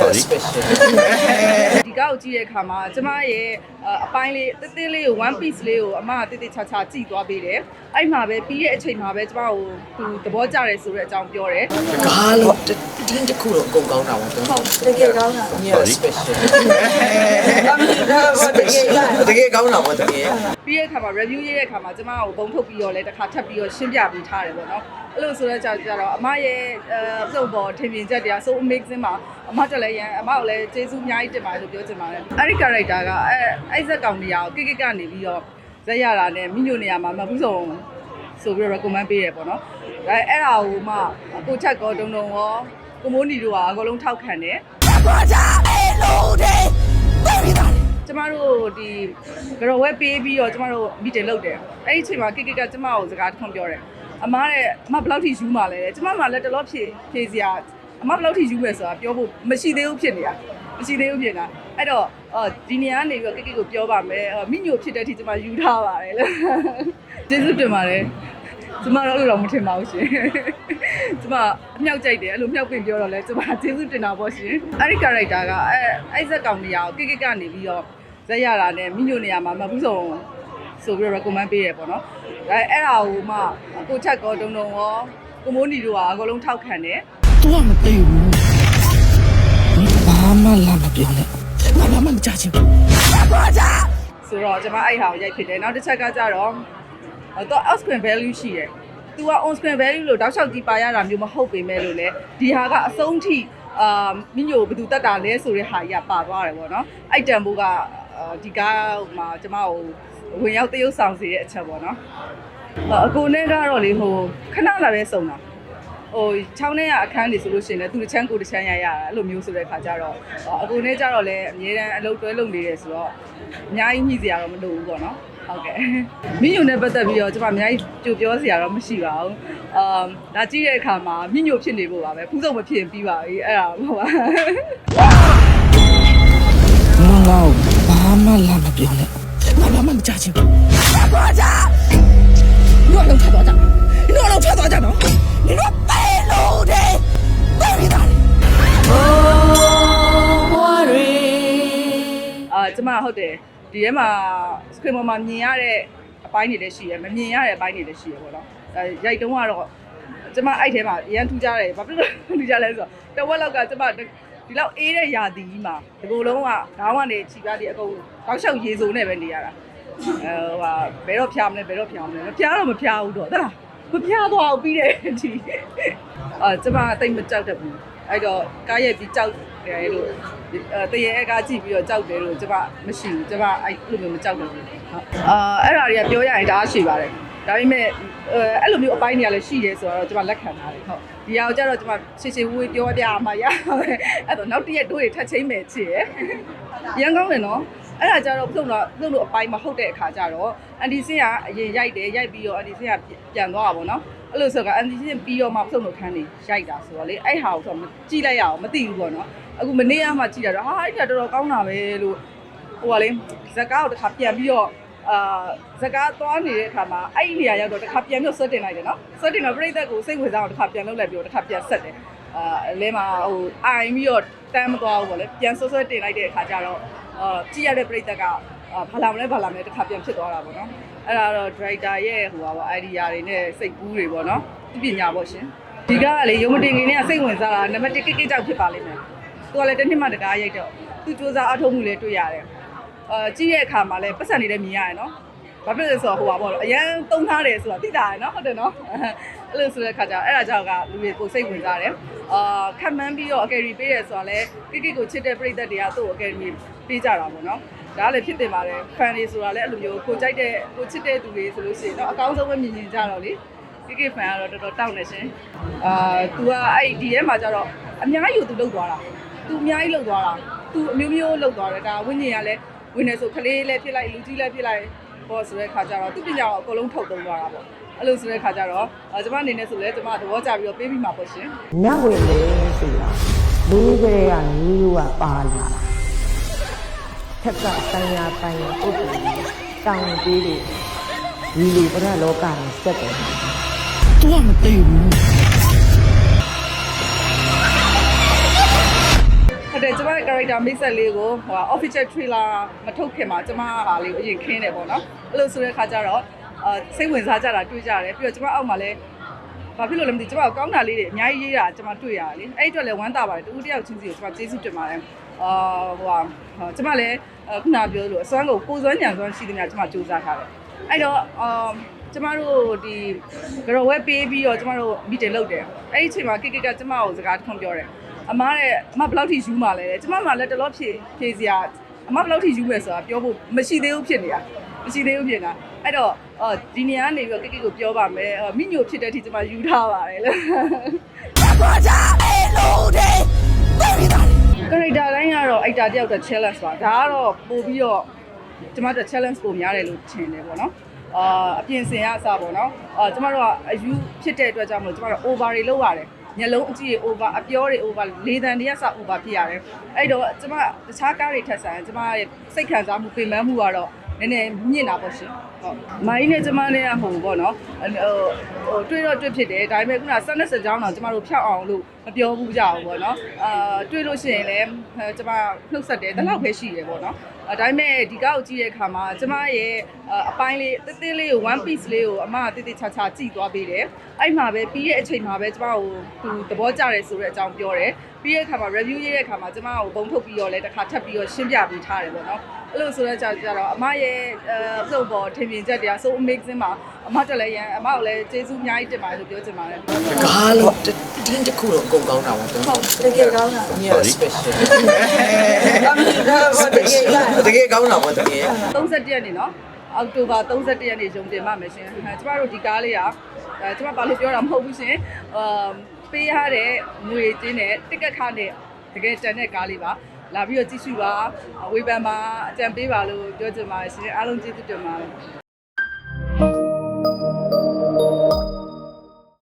sorry ဒီကောက်ကြည့်တဲ့အခါမှာကျမရဲ့အပိုင်းလေးတစ်သေးလေးကို one piece လေးကိုအမကတိတိချာချာကြည့်သွားပေးတယ်အဲ့မှာပဲပြီးရဲ့အချိန်မှာပဲကျမကိုသူသဘောကျတယ်ဆိုတဲ့အကြောင်းပြောတယ်ကားလို့ တင်းတစ်ခုတော့အကုန်ကောင်းတာပေါ့တော့တကယ်ကောင်းတာ sorry တကယ်ကောင်းတာပေါ့တကယ်ပြီးရဲ့အခါမှာ review ရေးတဲ့အခါမှာကျမကိုပုံထုတ်ပြီးတော့လည်းတစ်ခါထပ်ပြီးတော့ရှင်းပြပေးထားတယ်ပေါ့နော်အဲ့လိုဆိုတော့ကြာကြာတော့အမရဲ့အဲစုံပေါ်ထင်မြင်ချက်တရား so amazing မှာအမတက်လည်းရန်အမကိုလည်းကျေးဇူးအများကြီးတင်ပါတယ်လို့ပြောချင်ပါတယ်အဲ့ဒီ character ကအဲအဲ့ဇက်ကောင်နေရာကိုကိကိကနေပြီးတော့ဇက်ရတာနဲ့မိညိုနေရာမှာမဘူးဆုံးဆိုပြီးတော့ recommend ပေးရပေါ့နော်အဲအဲ့ဒါကိုမှကိုချက်ကောတုံတုံရော ကိုမိုးနီတို့ကအကုန်လုံးထောက်ခံတယ်ကျမတို့ဒီကြော်ဝဲပေးပြီးတော့ကျမတို့မီတင်လုပ်တယ်အဲ့ဒီအချိန်မှာကိကိကကျမကိုစကားတစ်ခွန်းပြောတယ်အမားတဲ့အမဘယ်လောက်ထိယူမှလဲတဲ့ကျမမှလည်းတော်တော်ဖြေဖြေစရာအမဘယ်လောက်ထိယူမယ်ဆိုတာပြောဖို့မရှိသေးဘူးဖြစ်နေတာမရှိသေးဘူးဖြစ်နေတာအဲ့တော့အော်ဒီနေရာကနေပြီးတော့ကိကိကိုပြောပါမယ်အော်မိညိုဖြစ်တဲ့အထိကျမယူထားပါတယ်လို့ကျေးဇူးတင်ပါတယ် ကျမတော့အဲ့လိုတော့မထင်ပါဘူးရှင်ကျမအမြောက်ကြိုက်တယ်အဲ့လိုမြောက်ပင်ပြောတော့လဲကျမကျေးဇူးတင်တာပေါ့ရှင်အဲ့ဒီ character ကအဲအဲ့ဇက်ကောင်နေရာကိုကိကိကနေပြီးတော့ဇက်ရတာနဲ့မိညိုနေရာမှာမဘူးဆုံးဆိုပြီးတော့ recommend ပေးရပေါ့နော်အဲအဲ့ဒါကိုမှကိုချက်ကောတုံတုံရောကိုမိုးနီတို့ကအကုန်လုံးထောက်ခံတယ်သူကမသိဘူးဘာမှလာမပြောနဲ့ဘာမှမကြားချင်ဘူးဆိုတော့ကျွန်မအဲ့ဟာကိုရိုက်ဖြစ်တယ်နောက်တစ်ချက်ကကြတော့ တော့ off screen value ရှိတယ်သူက on screen value လို့တောက်လျှောက်ကြည့်ပါရတာမျိုးမဟုတ်ပေမဲ့လို့လေဒီဟာကအဆုံးထိအာမိညိုဘယ်သူတက်တာလဲဆိုတဲ့ဟာကြီးကပါသွားတယ်ပေါ့နော်အဲ့တန်ဖိုးကအာဒီကားမှာကျွန်မကိုဝင်ရောက်တရုပ်ဆောင်စေတဲ့အချက်ပေါ့နော်အကိုနဲ့ကတော့လေဟိုခဏလာပဲစုံတာဟိုချောင်းထဲကအခန်းနေဆိုလို့ရှိရင်လည်းသူတစ်ချမ်းကိုတစ်ချမ်းရရတာအဲ့လိုမျိုးဆိုတဲ့ခါကျတော့အကိုနဲ့ကြတော့လည်းအများတန်းအလုပ်တွဲလုပ်နေတယ်ဆိုတော့အများကြီးညှိစရာတော့မလိုဘူးပေါ့နော် ဟုတ်ကဲ့မိညိုနဲ့ပတ်သက်ပြီးတော့ကျွန်မအများကြီးကြိုပြောစရာတော့မရှိပါဘူးအမ်ဒါကြည့်တဲ့အခါမှာမိညိုဖြစ်နေဖို့ပါပဲဖူးစုံမဖြစ်ရင်ပြီးပါပြီအဲ့ဒါဟုတ်ပါမလောင်ဘာမှလာမပြောနဲ့ဘာမှမကြချင်ဘူးဘာကြညိုလုံးဖတ်တော့ကြညိုလုံးဖတ်တော့ကြနော်ညိုပဲလို့တဲ့ပဲရတာအာကျွန်မဟုတ်တယ် ဒီထဲမှာ screen ပေါ်မှာမြင်ရတဲ့အပိုင်းတွေလည်းရှိရယ်မမြင်ရတဲ့အပိုင်းတွေလည်းရှိရယ်ပေါ့နော်အဲရိုက်တုံးကတော့ကျမအဲ့ထဲမှာအရန်ထူးကြတယ်ဘာဖြစ်လို့ထူးကြလဲဆိုတော့တဝက်လောက်ကကျမဒီလောက်အေးတဲ့ယာတီကြီးမှာဒီကိုယ်လုံးကခေါင်းကနေခြိပြားဒီအကုန်တောက်လျှောက်ရေစုံနဲ့ပဲနေရတာအဲဟိုဟာဘယ်တော့ဖျားမလဲဘယ်တော့ဖျားမလဲမဖျားတော့မဖျားဘူးတော့တလား မဖျားတော့ပြီးတယ်ဒီအာကျမတိတ်မကြောက်တတ်ဘူးအဲ့တော့ကားရဲ့ပြီးကြောက်တယ်လို့အဲတရေအကားကြည့်ပြီးတော့ကြောက်တယ်လို့ကျမမရှိဘူးကျမအဲ့လိုမျိုးမကြောက်ဘူးဟုတ်အာအဲ့ဒါတွေကပြောရရင်ဒါရှိပါတယ်ဒါပေမဲ့အဲအဲ့လိုမျိုးအပိုင်းတွေကလည်းရှိတယ်ဆိုတော့ကျမလက်ခံထားတယ်ဟုတ်ဒီအောင်ကျတော့ကျမရှေ့ရှေ့ဝေးပြောပြမှာရအဲ့တော့နောက်တစ်ရက်တို့တွေထပ်ချင်းမယ်ချစ်ရယ်ရန်ကောင်းတယ်နော် အဲ့ဒါကြတော့ပြုံတော့ပြုံလို့အပိုင်းမဟုတ်တဲ့အခါကျတော့အန်ဒီစင်ကအရင်ရိုက်တယ်ရိုက်ပြီးတော့အန်ဒီစင်ကပြန်သွားတာပေါ့နော်အဲ့လိုဆိုကအန်ဒီစင်ပြီးတော့မှပြုံလို့ခန်းနေရိုက်တာဆိုတော့လေအဲ့ဟာကိုဆိုကြည့်လိုက်ရအောင်မသိဘူးပေါ့နော်အခုမနေ့ကမှကြည့်တာတော့ဟာအဲ့ဒါတော်တော်ကောင်းတာပဲလို့ဟိုကလေဇကားကိုတစ်ခါပြန်ပြီးတော့အာဇကားသွားနေတဲ့အခါမှာအဲ့ဒီနေရာရောက်တော့တစ်ခါပြန်ပြီးတော့ဆွတ်တင်လိုက်တယ်နော်ဆွတ်တင်တော့ပြိသက်ကိုစိတ်ဝင်စားအောင်တစ်ခါပြန်လုပ်လိုက်ပြီးတော့တစ်ခါပြန်ဆက်တယ်အာအလဲမှာဟိုအိုင်ပြီးတော့တမ်းမသွားဘူးပေါ့လေပြန်ဆွတ်ဆွတ်တင်လိုက်တဲ့အခါကျတော့ အာကြည့်ရတဲ့ပြိသက်ကအာဘာလာမလဲဘာလာမလဲတစ်ခါပြန်ဖြစ်သွားတာပေါ့နော်အဲ့ဒါတော့ director ရဲ့ဟိုပါပေါ့ idea တွေနဲ့စိတ်ကူးတွေပေါ့နော်ပညာပေါ့ရှင်ဒီကကလေရုံမတင်ခင်နဲ့စိတ်ဝင်စားတာနံပါတ်1ကိကိကြောက်ဖြစ်ပါလိမ့်မယ်သူကလည်းတစ်နှစ်မှတကားရိုက်တော့သူစူးစမ်းအထောက်မှုလည်းတွေ့ရတယ်အာကြည့်တဲ့အခါမှာလည်းပတ်စံတွေလည်းမြင်ရတယ်နော်ဘာဖြစ်လဲဆိုတော့ဟိုပါပေါ့အရန်တုံးထားတယ်ဆိုတာသိတာရယ်နော်ဟုတ်တယ်နော်အဲ့လိုဆိုတဲ့ခါကျတော့အဲ့ဒါကြောင့်ကလူတွေကိုစိတ်ဝင်စားတယ် အာခံမှန်းပြီးတော့အကယ်ရီပေးရဆိုတာလဲကိကိကိုချစ်တဲ့ပြည်သက်တွေကသူ့အကယ်ရီပေးကြတာပေါ့နော်ဒါလည်းဖြစ်တင်ပါတယ်ဖန်တွေဆိုတာလည်းအဲ့လိုမျိုးကိုကြိုက်တဲ့ကိုချစ်တဲ့သူတွေဆိုလို့ရှိရင်တော့အကောင်းဆုံးပဲမြင်မြင်ကြတော့လေကိကိဖန်ကတော့တော်တော်တောက်နေရှင်အာသူကအဲ့ဒီထဲမှာကျတော့အများကြီးကိုသူလောက်သွားတာသူအများကြီးလောက်သွားတာသူအမျိုးမျိုးလောက်သွားတယ်ဒါဝိညာဉ်ကလည်းဝင်နေဆိုကလေးလည်းဖြစ်လိုက်လူကြီးလည်းဖြစ်လိုက် ပေါ့ဆိုတဲ့ခါကျတော့သူပညာကိုအကုန်လုံးထုတ်သုံးသွားတာပေါ့အဲ့လိုဆိုတဲ့ခါကျတော့အဲကျမအနေနဲ့ဆိုလဲကျမသဘောကျပြီးတော့ပေးပြီးမှာပေါ့ရှင်နတ်ဝင်လေဆိုတာလူကလေးကလူလူကပါလာတာထက်ကတိုင်ရတိုင်ရပုတ်တယ်တောင်းပေးလို့ဒီလူပရလောကကိုစက်တယ်သူကမသိဘူး တယ်ကျမရဲ့ character mix ဆက်လေးကိုဟို official trailer မထုတ်ခင်မှာကျမဟာလေးကိုအရင်ခင်းတယ်ပေါ့နော်အဲ့လိုဆိုတဲ့ခါကျတော့အာစိတ်ဝင်စားကြတာတွေ့ကြတယ်ပြီးတော့ကျမအောက်မှာလည်းဘာဖြစ်လို့လဲမသိကျမကောင်းတာလေးတွေအများကြီးရေးတာကျမတွေ့ရတယ်လေအဲ့ဒီအတွက်လည်းဝမ်းသာပါတယ်တူတယောက်ချင်းစီကိုကျမကျေးဇူးတင်ပါတယ်အာဟိုဟာကျမလည်းခုနပြောလို့အစွမ်းကိုကိုစွမ်းညံစွမ်းရှိသမျှကျမစူးစမ်းထားတယ်အဲ့တော့အာကျမတို့ဒီဂရော်ဝဲပေးပြီးတော့ကျမတို့ meeting လုပ်တယ်အဲ့ဒီအချိန်မှာကိကိကကျမကိုစကားတစ်ခွန်းပြောတယ် အမားတဲ့အမဘယ်လောက်ထိယူမှလဲတဲ့ကျမမှလည်းတလို့ဖြေဖြေစရာအမဘယ်လောက်ထိယူမယ်ဆိုတာပြောဖို့မရှိသေးဘူးဖြစ်နေတာမရှိသေးဘူးဖြစ်နေတာအဲ့တော့အော်ဒီနေရာကနေပြီးတော့ကိကိကိုပြောပါမယ်အော်မိညိုဖြစ်တဲ့အထိကျမယူထားပါတယ်လို့ဘာကြအဲလို့တဲ့တော်ရတာ character တိုင်းကတော့အိုက်တာတယောက်တော့ challenge ပါဒါကတော့ပို့ပြီးတော့ကျမတို့ challenge ကိုများတယ်လို့ထင်တယ်ပေါ့နော်အာအပြင်စင်ရအစားပေါ့နော်အာကျမတို့ကအယူဖြစ်တဲ့အတွက်ကြောင့်မလို့ကျမတို့ over တွေလုပ်ရတယ် ညလုံးအကြည့်တွေ over အပြောတွေ over လေတံတွေကစ over ဖြစ်ရတယ်အဲ့တော့ကျမတခြားကားတွေထက်ဆိုင်ကျမရဲ့စိတ်ခံစားမှုပင်ပန်းမှုကတော့နည်းနည်းမြင့်တာပေါ့ရှင်ဟုတ်မိုင်းနဲ့ကျမနဲ့ကဟိုပေါ့နော်ဟိုဟိုတွေ့တော့တွေ့ဖြစ်တယ်ဒါပေမဲ့ခုနဆက်နဲ့စကြောင်းတော့ကျမတို့ဖြောက်အောင်လို့မပြောဘူးကြဘူးပေါ့နော်အာတွေ့လို့ရှိရင်လည်းကျမနှုတ်ဆက်တယ်တလောက်ပဲရှိတယ်ပေါ့နော်အဲဒါပေမဲ့ဒီကောက်ကိုကြည့်တဲ့အခါမှာကျမရဲ့အပိုင်းလေးတစ်သေးလေးကို one piece လေးကိုအမကတိတိချာချာကြည့်သွားပေးတယ်အဲ့မှာပဲပြီးရဲ့အချိန်မှာပဲကျမကိုသူသဘောကျတယ်ဆိုတဲ့အကြောင်းပြောတယ်ပြီးရဲ့အခါမှာ review ရေးတဲ့အခါမှာကျမကိုပုံထုတ်ပြီးတော့လည်းတစ်ခါထပ်ပြီးတော့ရှင်းပြပေးထားတယ်ပေါ့နော်အဲ့လိုဆိုတော့ကြာကြာတော့အမရဲ့အဲစုပ်ပေါ်ထင်မြင်ချက်တရား so amazing ပါအမတက်လည်းရန်အမကိုလည်းကျေးဇူးအများကြီးတင်ပါတယ်လို့ပြောချင်ပါတယ်ကားလို့တင်းတစ်ခုတော့အကုန်ကောင်းတာပေါ့ကျွန်တော်တကယ်ကောင်းတာ။ညီရ special ။ special တကယ်ကောင်းတာပေါ့တကယ်31ရက်နေ့နော်အောက်တိုဘာ31ရက်နေ့ရုံတင်ပါမယ်ရှင်အဲကျမတို့ဒီကားလေးကအဲကျမဘာလို့ပြောတာမဟုတ်ဘူးရှင်အာပေးရတဲ့ငွေချင်းနဲ့တစ်ကက်ခနဲ့တကယ်တန်တဲ့ကားလေးပါလာပြီးတော့ကြည့်ရှုပါဝေဖန်ပါအကြံပေးပါလို့ပြောချင်ပါတယ်ရှင်အားလုံးကျေးဇူးတင်ပါတယ်